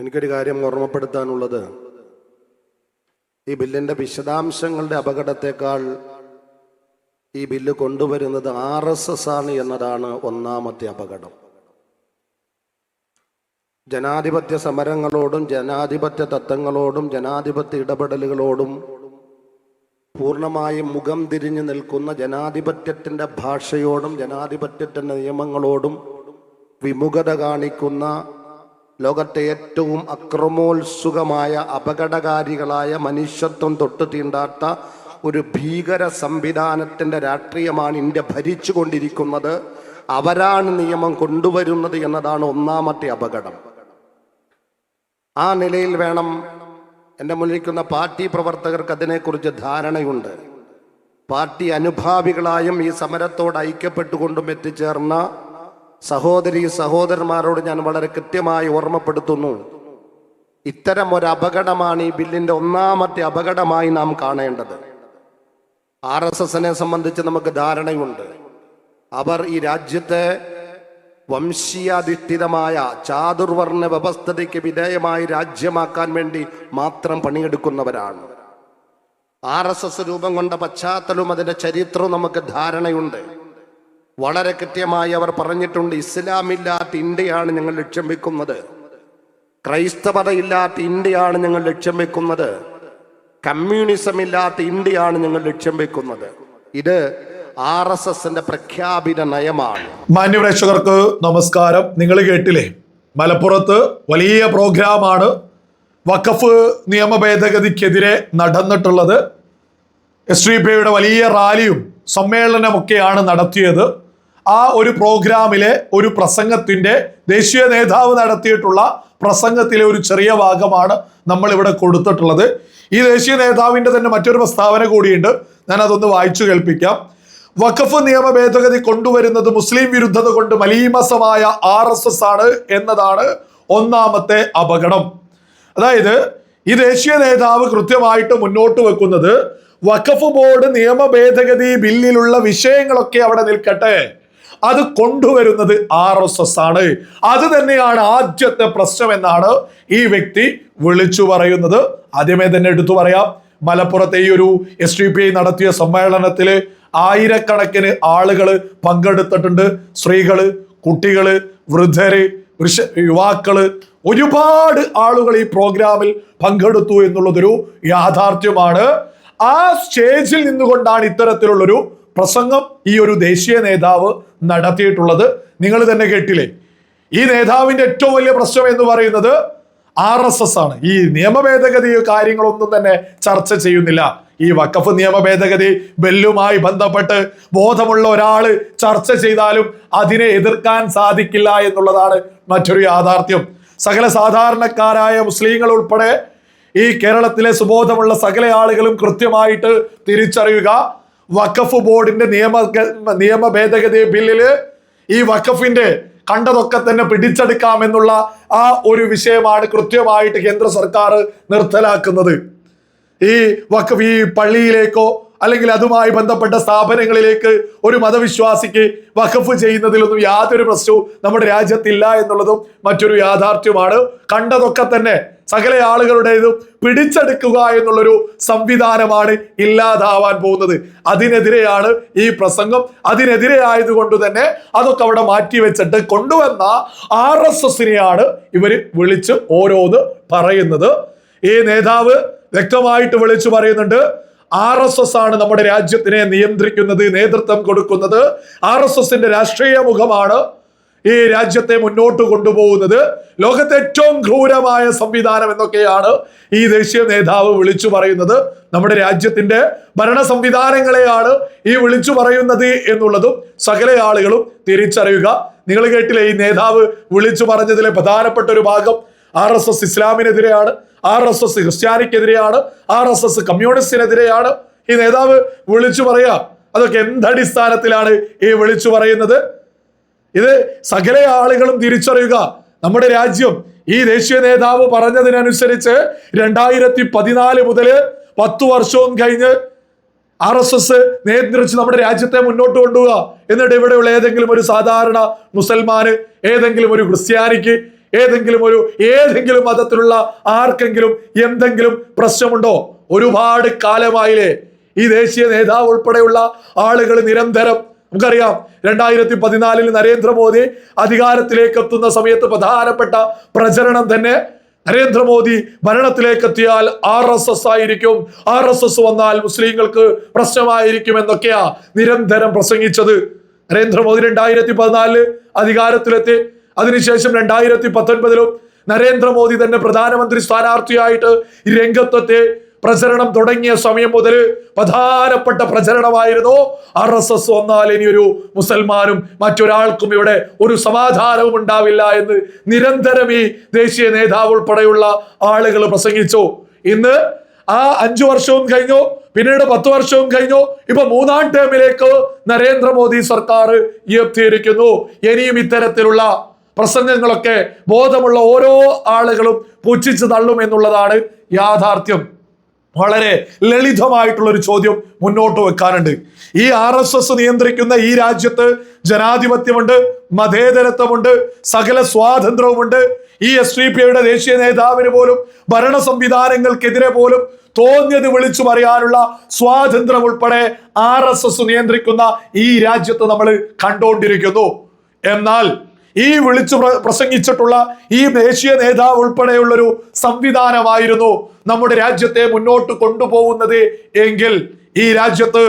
എനിക്കൊരു കാര്യം ഓർമ്മപ്പെടുത്താനുള്ളത്. ഈ ബില്ലിന്റെ വിശദാംശങ്ങളുടെ അപകടത്തെക്കാൾ ഈ ബില്ല് കൊണ്ടുവരുന്നത് ആർ എസ് എസ് ആണ് എന്നതാണ് ഒന്നാമത്തെ അപകടം. ജനാധിപത്യ സമരങ്ങളോടും ജനാധിപത്യ തത്വങ്ങളോടും ജനാധിപത്യ ഇടപെടലുകളോടും പൂർണമായും മുഖം തിരിഞ്ഞു നിൽക്കുന്ന ജനാധിപത്യത്തിന്റെ ഭാഷയോടും ജനാധിപത്യത്തിന്റെ നിയമങ്ങളോടും വിമുഖത കാണിക്കുന്ന ലോകത്തെ ഏറ്റവും അക്രമോത്സുകമായ അപകടകാരികളായ മനുഷ്യത്വം തൊട്ട് തീണ്ടാത്ത ഒരു ഭീകര സംവിധാനത്തിന്റെ രാഷ്ട്രീയമാണ് ഇന്ത്യ ഭരിച്ചുകൊണ്ടിരിക്കുന്നത്. അവരാണ് നിയമം കൊണ്ടുവരുന്നത് എന്നതാണ് ഒന്നാമത്തെ അപകടം. ആ നിലയിൽ വേണം എന്റെ മുന്നിലിരിക്കുന്ന പാർട്ടി പ്രവർത്തകർക്ക് അതിനെക്കുറിച്ച് ധാരണയുണ്ട്. പാർട്ടി അനുഭാവികളായും ഈ സമരത്തോട് ഐക്യപ്പെട്ടുകൊണ്ടും എത്തിച്ചേർന്ന സഹോദരി സഹോദരന്മാരോട് ഞാൻ വളരെ കൃത്യമായി ഓർമ്മപ്പെടുത്തുന്നു. ഇത്തരം ഒരു അപകടമാണ് ഈ ബില്ലിന്റെ ഒന്നാമത്തെ അപകടമായി നാം കാണേണ്ടത്. ആർ എസ് എസിനെ സംബന്ധിച്ച് നമുക്ക് ധാരണയുണ്ട്. അവർ ഈ രാജ്യത്തെ വംശീയാധിഷ്ഠിതമായ ചാതുർവർണ വ്യവസ്ഥതയ്ക്ക് വിധേയമായി രാജ്യമാക്കാൻ വേണ്ടി മാത്രം പണിയെടുക്കുന്നവരാണ്. ആർ എസ് എസ് രൂപം കൊണ്ട പശ്ചാത്തലവും അതിന്റെ ചരിത്രവും നമുക്ക് ധാരണയുണ്ട്. വളരെ കൃത്യമായി അവർ പറഞ്ഞിട്ടുണ്ട് ഇസ്ലാമില്ലാത്ത ഇന്ത്യയാണ് ഞങ്ങൾ ലക്ഷ്യം വെക്കുന്നത്. ക്രൈസ്തവത ഇല്ലാത്ത ഇന്ത്യയാണ് ഞങ്ങൾ ലക്ഷ്യം വെക്കുന്നത്. കമ്മ്യൂണിസം ഇല്ലാത്ത ഇന്ത്യയാണ് ഞങ്ങൾ ലക്ഷ്യം വെക്കുന്നത്. ഇത് ആർ എസ് എസിന്റെ പ്രഖ്യാപിത നയമാണ്. മാന്യപ്രേക്ഷകർക്ക് നമസ്കാരം. നിങ്ങൾ കേട്ടില്ലേ? മലപ്പുറത്ത് വലിയ പ്രോഗ്രാമാണ് വഖഫ് നിയമ ഭേദഗതിക്കെതിരെ നടന്നിട്ടുള്ളത്. എസ് ഡി പിയുടെ വലിയ റാലിയും സമ്മേളനമൊക്കെയാണ് നടത്തിയത്. ആ ഒരു പ്രോഗ്രാമിലെ ഒരു പ്രസംഗത്തിന്റെ ദേശീയ നേതാവ് നടത്തിയിട്ടുള്ള പ്രസംഗത്തിലെ ഒരു ചെറിയ ഭാഗമാണ് നമ്മൾ ഇവിടെ കൊടുത്തിട്ടുള്ളത്. ഈ ദേശീയ നേതാവിന്റെ തന്നെ മറ്റൊരു പ്രസ്താവന കൂടിയുണ്ട്. ഞാൻ അതൊന്ന് വായിച്ചു കേൾപ്പിക്കാം. വഖഫ് നിയമ ഭേദഗതി കൊണ്ടുവരുന്നത് മുസ്ലിം വിരുദ്ധത കൊണ്ട് മലീമസമായ ആർ എസ് എസ് ആണ് എന്നതാണ് ഒന്നാമത്തെ അപകടം. അതായത് ഈ ദേശീയ നേതാവ് കൃത്യമായിട്ട് മുന്നോട്ട് വെക്കുന്നത് വഖഫ് ബോർഡ് നിയമ ഭേദഗതി ബില്ലിലുള്ള വിഷയങ്ങളൊക്കെ അവിടെ നിൽക്കട്ടെ. അത് കൊണ്ടുവരുന്നത് ആർ എസ് എസ് ആണ്. അത് തന്നെയാണ് ആദ്യത്തെ പ്രശ്നം എന്നാണ് ഈ വ്യക്തി വിളിച്ചു പറയുന്നത്. ആദ്യമേ തന്നെ എടുത്തു പറയാം. മലപ്പുറത്തെ ഈ ഒരു എസ് ഡി പി ഐ നടത്തിയ സമ്മേളനത്തിൽ ആയിരക്കണക്കിന് ആളുകൾ പങ്കെടുത്തിട്ടുണ്ട്. സ്ത്രീകൾ കുട്ടികൾ വൃദ്ധര് വൃഷ യുവാക്കൾ. ഒരുപാട് ആളുകൾ ഈ പ്രോഗ്രാമിൽ പങ്കെടുത്തു എന്നുള്ളതൊരു യാഥാർത്ഥ്യമാണ്. ആ സ്റ്റേജിൽ നിന്നുകൊണ്ടാണ് ഇത്തരത്തിലുള്ളൊരു പ്രസംഗം ഈ ഒരു ദേശീയ നേതാവ് നടത്തിയിട്ടുള്ളത്. നിങ്ങൾ തന്നെ കേട്ടില്ലേ? ഈ നേതാവിന്റെ ഏറ്റവും വലിയ പ്രശ്നം എന്ന് പറയുന്നത് ആർ എസ് എസ് ആണ്. ഈ നിയമ ഭേദഗതി കാര്യങ്ങളൊന്നും തന്നെ ചർച്ച ചെയ്യുന്നില്ല. ഈ വക്കഫ് നിയമ ഭേദഗതി ബില്ലുമായി ബന്ധപ്പെട്ട് ബോധമുള്ള ഒരാൾ ചർച്ച ചെയ്താലും അതിനെ എതിർക്കാൻ സാധിക്കില്ല എന്നുള്ളതാണ് മറ്റൊരു യാഥാർത്ഥ്യം. സകല സാധാരണക്കാരായ മുസ്ലിങ്ങൾ ഉൾപ്പെടെ ഈ കേരളത്തിലെ സുബോധമുള്ള സകല ആളുകളും കൃത്യമായിട്ട് തിരിച്ചറിയുക വഖഫ് ബോർഡിന്റെ നിയമ നിയമ ഭേദഗതി ബില്ലിൽ ഈ വഖഫിന്റെ കണ്ടതൊക്കെ തന്നെ പിടിച്ചെടുക്കാമെന്നുള്ള ആ ഒരു വിഷയമാണ് കൃത്യമായിട്ട് കേന്ദ്ര സർക്കാർ നിർത്തലാക്കുന്നത്. ഈ വഖഫ് ഈ പള്ളിയിലേക്കോ അല്ലെങ്കിൽ അതുമായി ബന്ധപ്പെട്ട സ്ഥാപനങ്ങളിലേക്ക് ഒരു മതവിശ്വാസിക്ക് വഖഫ് ചെയ്യുന്നതിലൊന്നും യാതൊരു പ്രശ്നവും നമ്മുടെ രാജ്യത്തില്ല എന്നുള്ളതും മറ്റൊരു യാഥാർത്ഥ്യമാണ് കണ്ടതൊക്കെ തന്നെ സകല ആളുകളുടേതും പിടിച്ചെടുക്കുക എന്നുള്ളൊരു സംവിധാനമാണ് ഇല്ലാതാവാൻ പോകുന്നത്. അതിനെതിരെയാണ് ഈ പ്രസംഗം. അതിനെതിരെ ആയതുകൊണ്ട് തന്നെ അതൊക്കെ അവിടെ മാറ്റി വെച്ചിട്ട് കൊണ്ടുവന്ന ആർ എസ് എസിനെയാണ് ഇവർ വിളിച്ച് ഓരോന്ന് പറയുന്നത്. ഈ നേതാവ് വ്യക്തമായിട്ട് വിളിച്ചു പറയുന്നുണ്ട് ആർ എസ് എസ് ആണ് നമ്മുടെ രാജ്യത്തിനെ നിയന്ത്രിക്കുന്നത് നേതൃത്വം കൊടുക്കുന്നത്. ആർ എസ് എസിന്റെ രാഷ്ട്രീയ മുഖമാണ് ഈ രാജ്യത്തെ മുന്നോട്ട് കൊണ്ടുപോകുന്നത്. ലോകത്തെ ഏറ്റവും ക്രൂരമായ സംവിധാനം എന്നൊക്കെയാണ് ഈ ദേശീയ നേതാവ് വിളിച്ചു പറയുന്നത്. നമ്മുടെ രാജ്യത്തിന്റെ ഭരണ സംവിധാനങ്ങളെയാണ് ഈ വിളിച്ചു പറയുന്നത് എന്നുള്ളതും സകല ആളുകളും തിരിച്ചറിയുക. നിങ്ങൾ കേട്ടില്ലേ ഈ നേതാവ് വിളിച്ചു പറഞ്ഞതിലെ പ്രധാനപ്പെട്ട ഒരു ഭാഗം? ആർ എസ് എസ് ഇസ്ലാമിനെതിരെയാണ് ആർ എസ് എസ് ക്രിസ്ത്യാനിക്കെതിരെയാണ് ആർ എസ് എസ് കമ്മ്യൂണിസ്റ്റിനെതിരെയാണ് ഈ നേതാവ് വിളിച്ചു പറയുക. അതൊക്കെ എന്തടിസ്ഥാനത്തിലാണ് ഈ വിളിച്ചു പറയുന്നത്? ഇത് സകല ആളുകളും തിരിച്ചറിയുക. നമ്മുടെ രാജ്യം ഈ ദേശീയ നേതാവ് പറഞ്ഞതിനനുസരിച്ച് രണ്ടായിരത്തി പതിനാല് മുതൽ പത്തു വർഷവും കഴിഞ്ഞ് ആർ എസ് എസ് നിയന്ത്രിച്ച് നമ്മുടെ രാജ്യത്തെ മുന്നോട്ട് കൊണ്ടുപോവുക. എന്നിട്ട് ഇവിടെയുള്ള ഏതെങ്കിലും ഒരു സാധാരണ മുസൽമാന് ഏതെങ്കിലും ഒരു ക്രിസ്ത്യാനിക്ക് ഏതെങ്കിലും ഒരു ഏതെങ്കിലും മതത്തിലുള്ള ആർക്കെങ്കിലും എന്തെങ്കിലും പ്രശ്നമുണ്ടോ? ഒരുപാട് കാലമായില്ലേ ഈ ദേശീയ നേതാവ് ഉൾപ്പെടെയുള്ള ആളുകൾ നിരന്തരം നമുക്കറിയാം രണ്ടായിരത്തി പതിനാലിൽ നരേന്ദ്രമോദി അധികാരത്തിലേക്ക് എത്തുന്ന സമയത്ത് പ്രധാനപ്പെട്ട പ്രചരണം തന്നെ നരേന്ദ്രമോദി ഭരണത്തിലേക്ക് എത്തിയാൽ ആർ എസ് എസ് ആയിരിക്കും. ആർ എസ് എസ് വന്നാൽ മുസ്ലിങ്ങൾക്ക് പ്രശ്നമായിരിക്കും എന്നൊക്കെയാ നിരന്തരം പ്രസംഗിച്ചത്. നരേന്ദ്രമോദി രണ്ടായിരത്തി പതിനാലിൽ അധികാരത്തിലെത്തി. അതിനുശേഷം രണ്ടായിരത്തി പത്തൊൻപതിലും നരേന്ദ്രമോദി തന്നെ പ്രധാനമന്ത്രി സ്ഥാനാർത്ഥിയായിട്ട് രംഗത്തെത്തി. പ്രചരണം തുടങ്ങിയ സമയം മുതൽ പ്രധാനപ്പെട്ട പ്രചരണമായിരുന്നു. ആർ എസ് എസ് വന്നാൽ ഇനിയൊരു മുസൽമാനും മറ്റൊരാൾക്കും ഇവിടെ ഒരു സമാധാനവും ഉണ്ടാവില്ല എന്ന് നിരന്തരം ഈ ദേശീയ നേതാവ് ഉൾപ്പെടെയുള്ള ആളുകൾ പ്രസംഗിച്ചു. ഇന്ന് ആ അഞ്ചു വർഷവും കഴിഞ്ഞു പിന്നീട് പത്ത് വർഷവും കഴിഞ്ഞു. ഇപ്പൊ മൂന്നാം ടേമിലേക്ക് നരേന്ദ്രമോദി സർക്കാർ ഉയർത്തിയിരിക്കുന്നു. ഇനിയും ഇത്തരത്തിലുള്ള പ്രസംഗങ്ങളൊക്കെ ബോധമുള്ള ഓരോ ആളുകളും പുച്ഛിച്ചു തള്ളും എന്നുള്ളതാണ് യാഥാർത്ഥ്യം. വളരെ ലളിതമായിട്ടുള്ള ഒരു ചോദ്യം മുന്നോട്ട് വെക്കാനുണ്ട്. ഈ ആർ എസ് എസ് നിയന്ത്രിക്കുന്ന ഈ രാജ്യത്ത് ജനാധിപത്യമുണ്ട് മതേതരത്വമുണ്ട് സകല സ്വാതന്ത്ര്യവുമുണ്ട്. ഈ എസ് ഡി പി ഐയുടെ ദേശീയ നേതാവിന് പോലും ഭരണ സംവിധാനങ്ങൾക്കെതിരെ പോലും തോന്നിയത് വിളിച്ചു പറയാനുള്ള സ്വാതന്ത്ര്യം ഉൾപ്പെടെ ആർ എസ് എസ് നിയന്ത്രിക്കുന്ന ഈ രാജ്യത്ത് നമ്മൾ കണ്ടുകൊണ്ടിരിക്കുന്നു എന്നാൽ ഈ വിളിച്ചു പ്രസംഗിച്ചിട്ടുള്ള ഈ ദേശീയ നേതാവ് ഉൾപ്പെടെയുള്ളൊരു സംവിധാനമായിരുന്നു നമ്മുടെ രാജ്യത്തെ മുന്നോട്ട് കൊണ്ടുപോകുന്നത് എങ്കിൽ ഈ രാജ്യത്ത്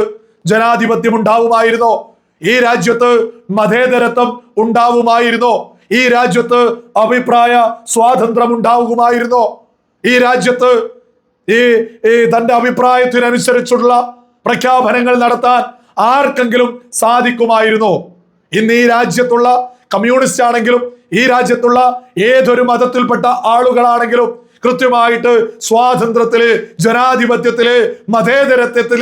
ജനാധിപത്യം ഉണ്ടാവുമായിരുന്നോ ഈ രാജ്യത്ത് മതേതരത്വം ഉണ്ടാവുമായിരുന്നോ? ഈ രാജ്യത്ത് അഭിപ്രായ സ്വാതന്ത്ര്യം ഉണ്ടാവുമായിരുന്നോ ഈ രാജ്യത്ത് ഈ ഈ തന്റെ അഭിപ്രായത്തിനനുസരിച്ചുള്ള പ്രഖ്യാപനങ്ങൾ നടത്താൻ ആർക്കെങ്കിലും സാധിക്കുമായിരുന്നോ? ഇന്ന് ഈ രാജ്യത്തുള്ള കമ്മ്യൂണിസ്റ്റ് ആണെങ്കിലും ഈ രാജ്യത്തുള്ള ഏതൊരു മതത്തിൽപ്പെട്ട ആളുകളാണെങ്കിലും കൃത്യമായിട്ട് സ്വാതന്ത്ര്യത്തിൽ ജനാധിപത്യത്തിൽ മതേതരത്വത്തിൽ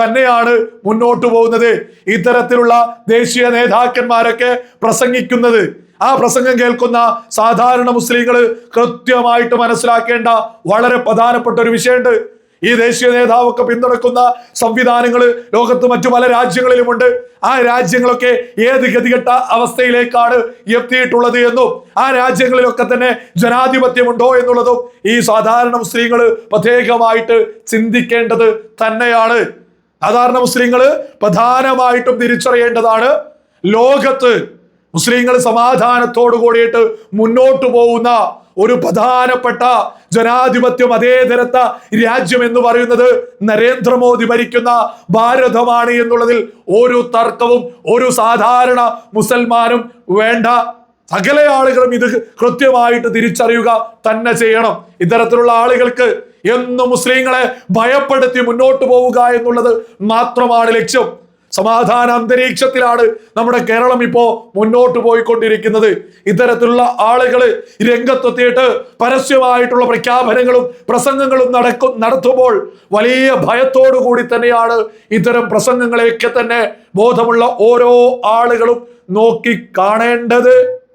തന്നെയാണ് മുന്നോട്ട് പോകുന്നത്. ഇത്തരത്തിലുള്ള ദേശീയ നേതാക്കന്മാരൊക്കെ പ്രസംഗിക്കുന്നത്. ആ പ്രസംഗം കേൾക്കുന്ന സാധാരണ മുസ്ലിങ്ങൾ കൃത്യമായിട്ട് മനസ്സിലാക്കേണ്ട വളരെ പ്രധാനപ്പെട്ട ഒരു വിഷയമുണ്ട്. ഈ ദേശീയ നേതാവൊക്കെ പിന്തുണക്കുന്ന സംവിധാനങ്ങൾ ലോകത്ത് മറ്റു പല രാജ്യങ്ങളിലുമുണ്ട്. ആ രാജ്യങ്ങളൊക്കെ ഏത് ഗതികെട്ട അവസ്ഥയിലേക്കാണ് എത്തിയിട്ടുള്ളത് എന്നും ആ രാജ്യങ്ങളിലൊക്കെ തന്നെ ജനാധിപത്യമുണ്ടോ എന്നുള്ളതും ഈ സാധാരണ മുസ്ലിങ്ങൾ പ്രത്യേകമായിട്ട് ചിന്തിക്കേണ്ടത് തന്നെയാണ്. സാധാരണ മുസ്ലിങ്ങൾ പ്രധാനമായിട്ടും തിരിച്ചറിയേണ്ടതാണ് ലോകത്ത് മുസ്ലിങ്ങൾ സമാധാനത്തോടു കൂടിയിട്ട് മുന്നോട്ട് പോകുന്ന ഒരു പ്രധാനപ്പെട്ട ജനാധിപത്യ തരത്ത രാജ്യം എന്ന് പറയുന്നത് നരേന്ദ്രമോദി ഭരിക്കുന്ന ഭാരതമാണ് എന്നുള്ളതിൽ ഒരു തർക്കവും ഒരു സാധാരണ മുസൽമാനും വേണ്ട. സകല ആളുകളും ഇത് കൃത്യമായിട്ട് തിരിച്ചറിയുക തന്നെ ചെയ്യണം. ഇത്തരത്തിലുള്ള ആളുകൾക്ക് എന്നും മുസ്ലിങ്ങളെ ഭയപ്പെടുത്തി മുന്നോട്ട് പോവുക എന്നുള്ളത് മാത്രമാണ് ലക്ഷ്യം. സമാധാന അന്തരീക്ഷത്തിലാണ് നമ്മുടെ കേരളം ഇപ്പോ മുന്നോട്ട് പോയിക്കൊണ്ടിരിക്കുന്നത്. ഇത്തരത്തിലുള്ള ആളുകൾ രംഗത്തെത്തിയിട്ട് പരസ്യമായിട്ടുള്ള പ്രഖ്യാപനങ്ങളും പ്രസംഗങ്ങളും നടക്കും നടത്തുമ്പോൾ വലിയ ഭയത്തോടു കൂടി തന്നെയാണ് ഇത്തരം പ്രസംഗങ്ങളെയൊക്കെ തന്നെ ബോധമുള്ള ഓരോ ആളുകളും നോക്കി കാണേണ്ടത്.